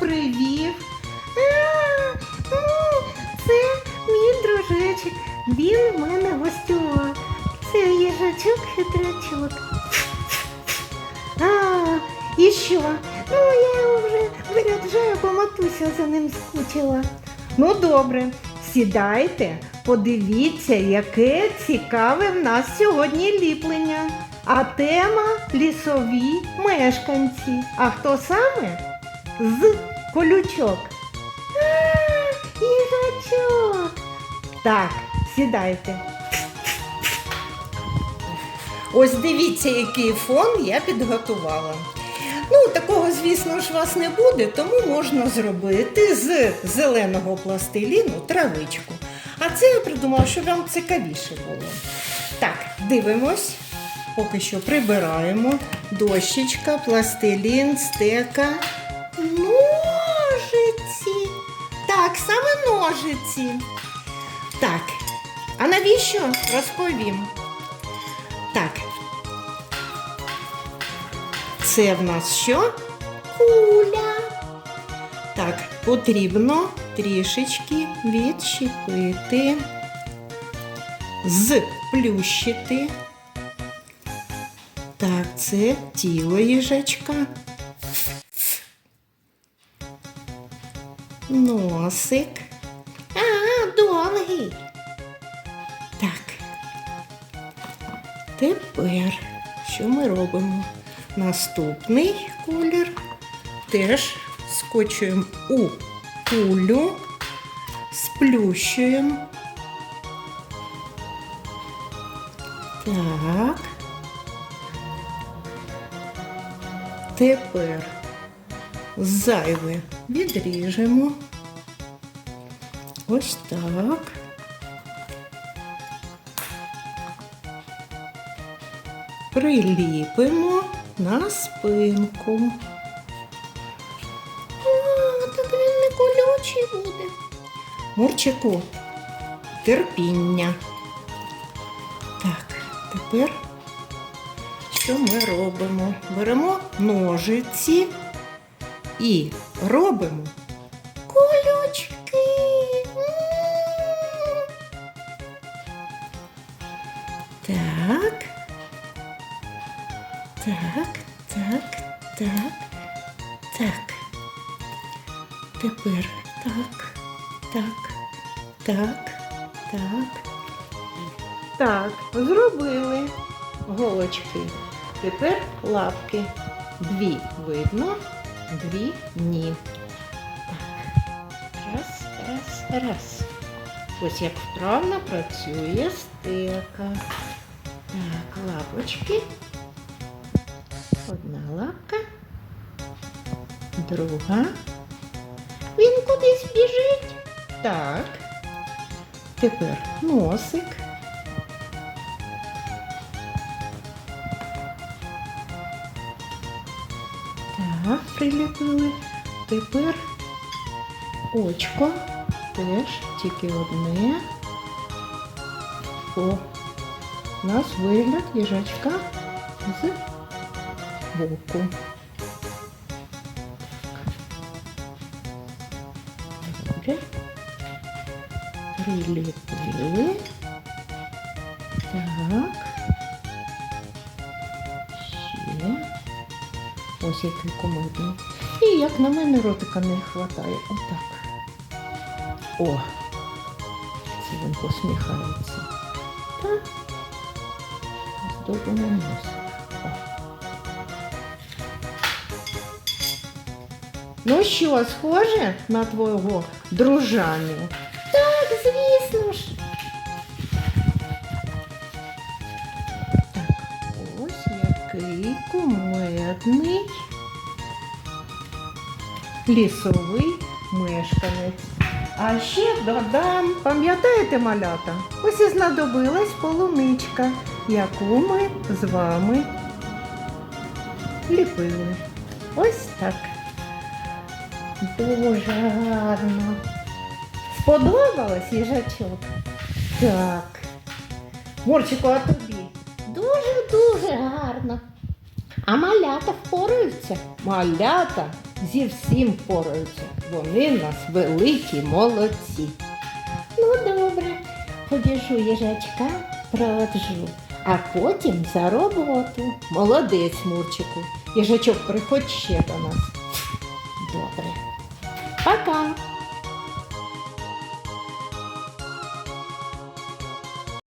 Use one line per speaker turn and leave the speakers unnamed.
привів? Ну, це мій дружечок. Він у мене гостював. Це їжачок хитрячок. А, і що? Ну, я вже виряджаю, бо матуся за ним скучила. Ну, добре, сідайте, подивіться, яке цікаве в нас сьогодні ліплення. А тема лісові мешканці. А хто саме? З колючок. А, їжачок. Так, сідайте. Ось дивіться, який фон я підготувала. Ну, такого, звісно ж, вас не буде, тому можна зробити з зеленого пластиліну травичку. А це я придумала, щоб вам цікавіше було. Так, дивимось. Поки що прибираємо. Дощечка, пластилін, стека. Ножиці. Так, саме ножиці. Так, а навіщо? Розповім. Так. Це в нас що? Куля. Так, потрібно трішечки відщепити, зплющити. Так, це тіло їжачка. Носик. А, довгий. Так. Тепер що ми робимо? Наступний колір теж скочуємо у кулю, сплющуємо. Так. Тепер зайве відріжемо. Ось так. Приліпимо на спинку. А, так він не колючий буде. Мурчику, терпіння. Так, тепер що ми робимо? Беремо ножиці і робимо колючки. Так. Так, так, так, так. Тепер так, так, так, так. Так, зробили голочки. Тепер лапки. Дві видно, дві ні. Так. Раз, раз, раз. Ось як вправно працює стека. Так, лапочки. Одна лапка, друга. Він кудись біжить. Так. Тепер носик. Так, приліпили. Тепер очко. Теж тільки одне. О, у нас вигляд їжачка з боку. Добре. Приліпили. Так. Ось який комодний. І як на мене ротика не вистачає. Отак. О! Це він посміхається. Так. Здобуємо носик. О. Ну що, схоже на твого дружаню? Кумедний лісовий мешканець. А ще додам, пам'ятаєте, малята? Ось і знадобилась полуничка, яку ми з вами ліпили. Ось так. Дуже гарно. Сподобалось їжачок? Так. Мурчику, а тобі? Дуже-дуже гарно. А малята впораються. Малята зі всім пораються. Вони в нас великі молодці. Ну, добре, побіжу їжачка, проводжу, а потім за роботу. Молодець, Мурчику. Їжачок, приходь ще до нас. Добре. Пока.